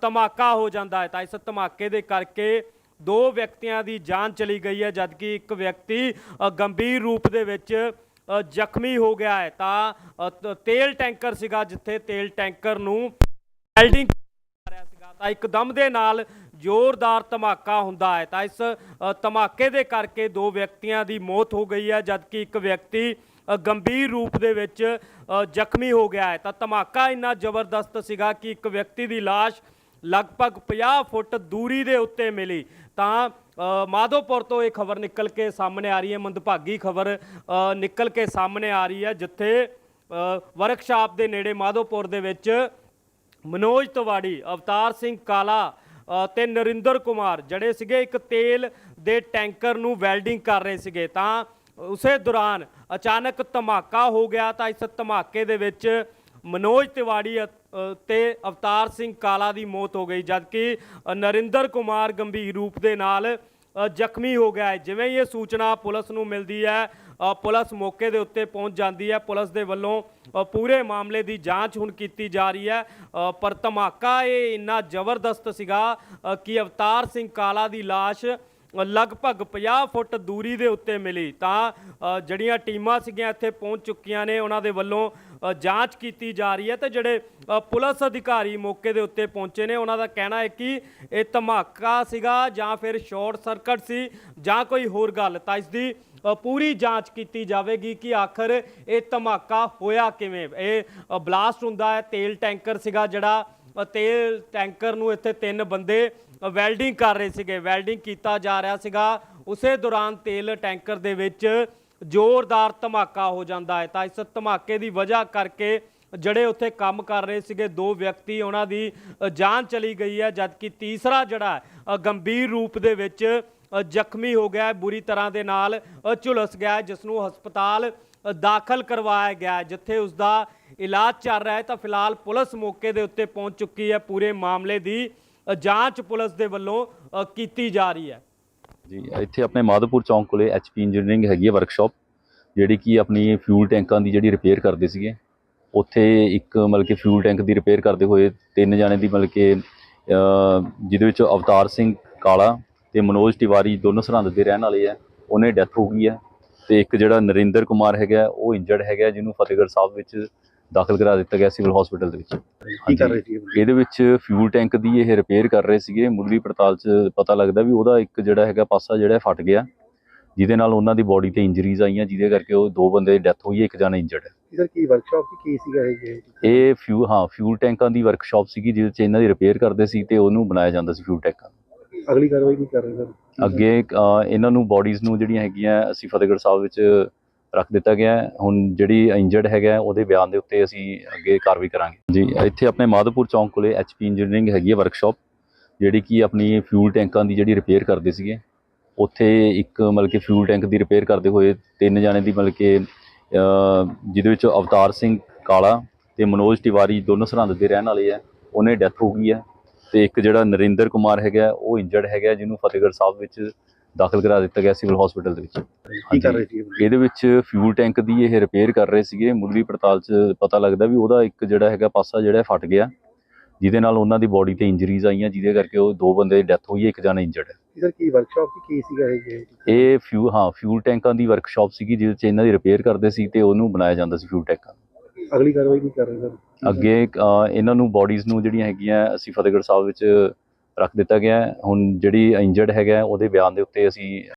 ਧਮਾਕਾ ਹੋ ਜਾਂਦਾ ਹੈ। ਤਾਂ ਇਸ ਧਮਾਕੇ ਦੇ ਕਰਕੇ ਦੋ ਵਿਅਕਤੀਆਂ ਦੀ ਜਾਨ ਚਲੀ ਗਈ ਹੈ ਜਦਕਿ ਇੱਕ ਵਿਅਕਤੀ ਗੰਭੀਰ ਰੂਪ ਦੇ ਵਿੱਚ ਅ, ਜ਼ਖਮੀ ਹੋ ਗਿਆ ਹੈ। ਤਾਂ ਅ, ਤੇਲ ਟੈਂਕਰ ਸੀਗਾ ਜਿੱਥੇ ਤੇਲ ਟੈਂਕਰ ਨੂੰ ਵੈਲਡਿੰਗ ਕਰ ਰਿਹਾ ਸੀਗਾ। ਤਾਂ ਇੱਕਦਮ ਦੇ ਨਾਲ ਜ਼ੋਰਦਾਰ ਧਮਾਕਾ ਹੁੰਦਾ ਹੈ। ਤਾਂ ਇਸ ਧਮਾਕੇ ਦੇ ਕਰਕੇ ਦੋ ਵਿਅਕਤੀਆਂ ਦੀ ਮੌਤ ਹੋ ਗਈ ਹੈ, ਜਦਕਿ ਇੱਕ ਵਿਅਕਤੀ ਗੰਭੀਰ ਰੂਪ ਦੇ ਵਿੱਚ ਜ਼ਖਮੀ ਹੋ ਗਿਆ ਹੈ। ਤਾਂ ਧਮਾਕਾ ਇੰਨਾ ਜ਼ਬਰਦਸਤ ਸੀਗਾ ਕਿ ਇੱਕ ਵਿਅਕਤੀ ਦੀ ਲਾਸ਼ ਲਗਭਗ 50 ਫੁੱਟ ਦੂਰੀ ਦੇ ਉੱਤੇ ਮਿਲੀ। ਤਾਂ ਮਾਧੋਪੁਰ ਤੋਂ ਇਹ ਖਬਰ ਨਿਕਲ ਕੇ ਸਾਹਮਣੇ ਆ ਰਹੀ ਹੈ। ਮੰਦਭਾਗੀ ਖਬਰ ਨਿਕਲ ਕੇ ਸਾਹਮਣੇ ਆ ਰਹੀ ਹੈ, ਜਿੱਥੇ ਵਰਕਸ਼ਾਪ ਦੇ ਨੇੜੇ ਮਾਧੋਪੁਰ ਦੇ ਵਿੱਚ ਮਨੋਜ ਤਵਾੜੀ, ਅਵਤਾਰ ਸਿੰਘ ਕਾਲਾ ਤੇ ਨਰਿੰਦਰ ਕੁਮਾਰ, ਜਿਹੜੇ ਸੀਗੇ ਇੱਕ ਤੇਲ ਦੇ ਟੈਂਕਰ ਨੂੰ ਵੈਲਡਿੰਗ ਕਰ ਰਹੇ ਸੀਗੇ। ਤਾਂ ਉਸੇ ਦੌਰਾਨ ਅਚਾਨਕ ਧਮਾਕਾ ਹੋ ਗਿਆ ਤਾਂ ਇਸ ਧਮਾਕੇ ਦੇ ਵਿੱਚ ਮਨੋਜ ਤਿਵਾੜੀ ਅ- ਤੇ ਅਵਤਾਰ ਸਿੰਘ ਕਾਲਾ ਦੀ ਮੌਤ ਹੋ ਗਈ। ਜਦਕਿ ਨਰਿੰਦਰ ਕੁਮਾਰ ਗੰਭੀਰ ਰੂਪ ਦੇ ਨਾਲ ਜ਼ਖਮੀ ਹੋ ਗਿਆ ਹੈ। ਜਿਵੇਂ ਇਹ ਸੂਚਨਾ ਪੁਲਿਸ ਨੂੰ ਮਿਲਦੀ ਹੈ ਪੁਲਿਸ ਮੌਕੇ ਦੇ ਉੱਤੇ ਪਹੁੰਚ ਜਾਂਦੀ ਹੈ। ਪੁਲਿਸ ਦੇ ਵੱਲੋਂ ਪੂਰੇ ਮਾਮਲੇ ਦੀ ਜਾਂਚ ਹੁਣ ਕੀਤੀ ਜਾ ਰਹੀ ਹੈ। ਪਰ ਧਮਾਕਾ ਇਹ ਇੰਨਾ ਜ਼ਬਰਦਸਤ ਸੀਗਾ ਕਿ ਅਵਤਾਰ ਸਿੰਘ ਕਾਲਾ ਦੀ ਲਾਸ਼ ਲਗਭਗ 50 ਫੁੱਟ ਦੂਰੀ ਦੇ ਉੱਤੇ ਮਿਲੀ। ਤਾਂ ਜਿਹੜੀਆਂ ਟੀਮਾਂ ਸੀਗੀਆਂ ਇੱਥੇ ਪਹੁੰਚ ਚੁੱਕੀਆਂ ਨੇ, ਉਹਨਾਂ ਦੇ ਵੱਲੋਂ ਜਾਂਚ ਕੀਤੀ ਜਾ ਰਹੀ ਹੈ ਤੇ ਜਿਹੜੇ ਪੁਲਿਸ ਅਧਿਕਾਰੀ ਮੌਕੇ ਦੇ ਉੱਤੇ ਪਹੁੰਚੇ ਨੇ, ਉਹਨਾਂ ਦਾ ਕਹਿਣਾ ਹੈ ਕਿ ਇਹ ਧਮਾਕਾ ਸੀਗਾ ਜਾਂ ਫਿਰ ਸ਼ਾਰਟ ਸਰਕਟ ਸੀ ਜਾਂ ਕੋਈ ਹੋਰ ਗੱਲ। ਤਾਂ ਇਸ ਦੀ ਪੂਰੀ ਜਾਂਚ ਕੀਤੀ ਜਾਵੇਗੀ ਕਿ ਆਖਰ ਇਹ ਧਮਾਕਾ ਹੋਇਆ ਕਿਵੇਂ। ਇਹ ਬਲਾਸਟ ਹੁੰਦਾ ਹੈ, ਤੇਲ ਟੈਂਕਰ ਸੀਗਾ ਜਿਹੜਾ ਤੇਲ ਟੈਂਕਰ ਨੂੰ ਇੱਥੇ ਤਿੰਨ ਬੰਦੇ ਵੈਲਡਿੰਗ ਕਰ ਰਹੇ ਸੀਗੇ, ਵੈਲਡਿੰਗ ਕੀਤਾ ਜਾ ਰਿਹਾ ਸੀਗਾ। ਉਸੇ ਦੌਰਾਨ ਤੇਲ ਟੈਂਕਰ ਦੇ ਵਿੱਚ ਜ਼ੋਰਦਾਰ ਧਮਾਕਾ ਹੋ ਜਾਂਦਾ ਹੈ। ਤਾਂ ਇਸ ਧਮਾਕੇ ਦੀ ਵਜ੍ਹਾ ਕਰਕੇ ਜਿਹੜੇ ਉੱਥੇ ਕੰਮ ਕਰ ਰਹੇ ਸੀਗੇ, ਦੋ ਵਿਅਕਤੀ ਉਹਨਾਂ ਦੀ ਜਾਨ ਚਲੀ ਗਈ ਹੈ, ਜਦਕਿ ਤੀਸਰਾ ਜਿਹੜਾ ਗੰਭੀਰ ਰੂਪ ਦੇ ਵਿੱਚ ਜ਼ਖਮੀ ਹੋ ਗਿਆ ਬੁਰੀ ਤਰ੍ਹਾਂ ਦੇ ਨਾਲ ਝੁਲਸ ਗਿਆ ਜਿਸ ਨੂੰ ਹਸਪਤਾਲ ਦਾਖਲ ਕਰਵਾਇਆ ਗਿਆ ਜਿੱਥੇ ਉਸ ਦਾ ਇਲਾਜ ਚੱਲ ਰਿਹਾ ਹੈ ਤਾਂ ਫਿਲਹਾਲ ਪੁਲਿਸ ਮੌਕੇ ਦੇ ਉੱਤੇ ਪਹੁੰਚ ਚੁੱਕੀ ਹੈ। ਪੂਰੇ ਮਾਮਲੇ ਦੀ ਜਾਂਚ ਪੁਲਿਸ ਦੇ ਵੱਲੋਂ ਕੀਤੀ ਜਾ ਰਹੀ ਹੈ। ਜੀ, ਇੱਥੇ ਆਪਣੇ ਮਾਧੋਪੁਰ ਚੌਂਕ ਕੋਲੇ ਐਚਪੀ ਇੰਜੀਨੀਅਰਿੰਗ ਹੈਗੀ ਹੈ ਵਰਕਸ਼ਾਪ ਜਿਹੜੀ ਕਿ ਆਪਣੀ ਫਿਊਲ ਟੈਂਕਾਂ ਦੀ ਜਿਹੜੀ ਰਿਪੇਅਰ ਕਰਦੇ ਸੀਗੇ। ਉੱਥੇ ਇੱਕ ਮਤਲਬ ਕਿ ਫਿਊਲ ਟੈਂਕ ਦੀ ਰਿਪੇਅਰ ਕਰਦੇ ਹੋਏ ਤਿੰਨ ਜਾਣੇ ਦੀ ਮਤਲਬ ਕਿ ਜਿਹਦੇ ਵਿੱਚ ਅਵਤਾਰ ਸਿੰਘ ਕਾਲਾ ਤੇ ਮਨੋਜ ਤਿਵਾਰੀ ਦੋਨੋਂ ਸਰਹੰਦ ਦੇ ਰਹਿਣ ਵਾਲੇ ਆ ਉਹਨੇ ਡੈਥ ਹੋ ਗਈ ਹੈ। ਤੇ ਇੱਕ ਜਿਹੜਾ ਨਰਿੰਦਰ ਕੁਮਾਰ ਹੈਗਾ ਉਹ ਇੰਜਰਡ ਹੈਗਾ ਜਿਹਨੂੰ ਫਤਿਹਗੜ੍ਹ ਸਾਹਿਬ ਵਿੱਚ ਦਾਖਲ ਕਰਾ ਦਿੱਤਾ ਗਿਆ ਸਿਵਲ ਹਸਪੀਟਲ ਦੇ ਵਿੱਚ। ਕੀ ਕਰ ਰਹੇ ਸੀ ਇਹ? ਇਹਦੇ ਵਿੱਚ ਫਿਊਲ ਟੈਂਕ ਦੀ ਇਹ ਰਿਪੇਅਰ ਕਰ ਰਹੇ ਸੀਗੇ। ਮੁੱਢਲੀ ਪੜਤਾਲ 'ਚ ਪਤਾ ਲੱਗਦਾ ਵੀ ਉਹਦਾ ਇੱਕ ਜਿਹੜਾ ਹੈਗਾ ਪਾਸਾ ਜਿਹੜਾ ਫਟ ਗਿਆ ਜਿਹਦੇ ਨਾਲ ਉਹਨਾਂ ਦੀ ਬਾਡੀ ਤੇ ਇੰਜਰੀਜ਼ ਆਈਆਂ ਜਿਹਦੇ ਕਰਕੇ ਉਹ ਦੋ ਬੰਦੇ ਦੀ ਡੈਥ ਹੋਈ ਹੈ ਇੱਕ ਜਣਾ ਇੰਜਰਡ ਹੈ। ਸਰ ਕੀ ਵਰਕਸ਼ਾਪ ਕੀ ਸੀਗਾ ਇਹ ਇਹ ਫਿਊ ਹਾਂ ਫਿਊਲ ਟੈਂਕਾਂ ਦੀ ਵਰਕਸ਼ਾਪ ਸੀਗੀ ਜਿਹਦੇ 'ਚ ਇਹਨਾਂ ਦੀ ਰਿਪੇਅਰ ਕਰਦੇ ਸੀ ਤੇ ਉਹਨੂੰ ਬਣਾਇਆ ਜਾਂਦਾ ਸੀ ਫਿਊਲ ਟੈਂਕਾਂ ਅਗਲੀ ਕਾਰਵਾਈ ਕੀ ਕਰ ਰਹੇ ਸਰ। ਅੱਗੇ ਅ, ਇਹਨਾਂ ਨੂੰ ਬਾਡੀਜ਼ ਨੂੰ ਜਿਹੜੀਆਂ ਹੈਗੀਆਂ ਅਸੀਂ ਫਤਿਹਗੜ੍ਹ ਸਾਹਿਬ ਵਿੱਚ ਰੱਖ ਦਿੱਤਾ ਗਿਆ ਹੈ। ਹੁਣ ਜਿਹੜੀ ਇੰਜਰਡ ਹੈਗਾ ਉਹਦੇ ਬਿਆਨ ਦੇ ਉੱਤੇ ਅਸੀਂ ਅੱਗੇ ਕਾਰਵਾਈ ਕਰਾਂਗੇ। ਜੀ ਇੱਥੇ ਆਪਣੇ ਮਾਧੋਪੁਰ ਚੌਂਕ ਕੋਲੇ ਐਚਪੀ ਇੰਜੀਨੀਅਰਿੰਗ ਹੈਗੀ ਹੈ ਵਰਕਸ਼ਾਪ ਜਿਹੜੀ ਕਿ ਆਪਣੀ ਫਿਊਲ ਟੈਂਕਾਂ ਦੀ ਜਿਹੜੀ ਰਿਪੇਅਰ ਕਰਦੇ ਸੀਗੇ। ਉੱਥੇ ਇੱਕ ਮਤਲਬ ਕਿ ਫਿਊਲ ਟੈਂਕ ਦੀ ਰਿਪੇਅਰ ਕਰਦੇ ਹੋਏ ਤਿੰਨ ਜਾਣੇ ਦੀ ਮਤਲਬ ਕਿ ਅ, ਜਿਹਦੇ ਵਿੱਚ ਅਵਤਾਰ ਸਿੰਘ ਕਾਲਾ ਤੇ ਮਨੋਜ ਤਿਵਾਰੀ ਦੋਨੋਂ ਸਰਹੰਦ ਦੇ ਰਹਿਣ ਵਾਲੇ ਆ ਉਹਨੇ ਡੈਥ ਹੋ ਗਈ ਹੈ। ਤੇ ਇੱਕ ਜਿਹੜਾ ਨਰਿੰਦਰ ਕੁਮਾਰ ਹੈਗਾ ਉਹ ਇੰਜਰਡ ਹੈਗਾ ਜਿਹਨੂੰ ਫਤਿਹਗੜ੍ਹ ਸਾਹਿਬ ਵਿੱਚ ਦਾਖਲ ਕਰਾ ਦਿੱਤਾ ਗਿਆ ਸਿਵਲ ਹਸਪੀਟਲ ਦੇ ਵਿੱਚ। ਕੀ ਕਰ ਰਹੇ ਸੀ ਇਹ? ਇਹਦੇ ਵਿੱਚ ਫਿਊਲ ਟੈਂਕ ਦੀ ਇਹ ਰਿਪੇਅਰ ਕਰ ਰਹੇ ਸੀਗੇ। ਮੁੱਢਲੀ ਪੜਤਾਲ 'ਚ ਪਤਾ ਲੱਗਦਾ ਵੀ ਉਹਦਾ ਇੱਕ ਜਿਹੜਾ ਹੈਗਾ ਪਾਸਾ ਜਿਹੜਾ ਫਟ ਗਿਆ ਜਿਹਦੇ ਨਾਲ ਉਹਨਾਂ ਦੀ ਬਾਡੀ ਤੇ ਇੰਜਰੀਜ਼ ਆਈਆਂ ਜਿਹਦੇ ਕਰਕੇ ਉਹ ਦੋ ਬੰਦੇ ਦੀ ਡੈਥ ਹੋਈ ਹੈ ਇੱਕ ਜਣਾ ਇੰਜਰਡ ਹੈ ਸਰ ਕੀ ਵਰਕਸ਼ਾਪ ਸੀ? ਕੀ ਸੀਗਾ ਇਹ ਇਹ ਫਿਊ ਹਾਂ ਫਿਊਲ ਟੈਂਕਾਂ ਦੀ ਵਰਕਸ਼ਾਪ ਸੀਗੀ ਜਿਹਦੇ 'ਚ ਇਹਨਾਂ ਦੀ ਰਿਪੇਅਰ ਕਰਦੇ ਸੀ ਤੇ ਉਹਨੂੰ ਬਣਾਇਆ ਜਾਂਦਾ ਸੀ ਫਿਊਲ ਟੈਂਕਾਂ ਅਗਲੀ ਕਾਰਵਾਈ ਕੀ ਕਰ ਰਹੇ ਸਰ ਅੱਗੇ ਅ, ਇਹਨਾਂ ਨੂੰ ਬਾਡੀਜ਼ ਨੂੰ ਜਿਹੜੀਆਂ ਹੈਗੀਆਂ ਅਸੀਂ ਫਤਿਹਗੜ੍ਹ ਸਾਹਿਬ ਵਿੱਚ ਰੱਖ ਦਿੱਤਾ ਗਿਆ ਹੈ। ਹੁਣ ਜਿਹੜੀ ਇੰਜਰਡ ਹੈਗਾ ਉਹਦੇ ਬਿਆਨ ਦੇ ਉੱਤੇ ਅਸੀਂ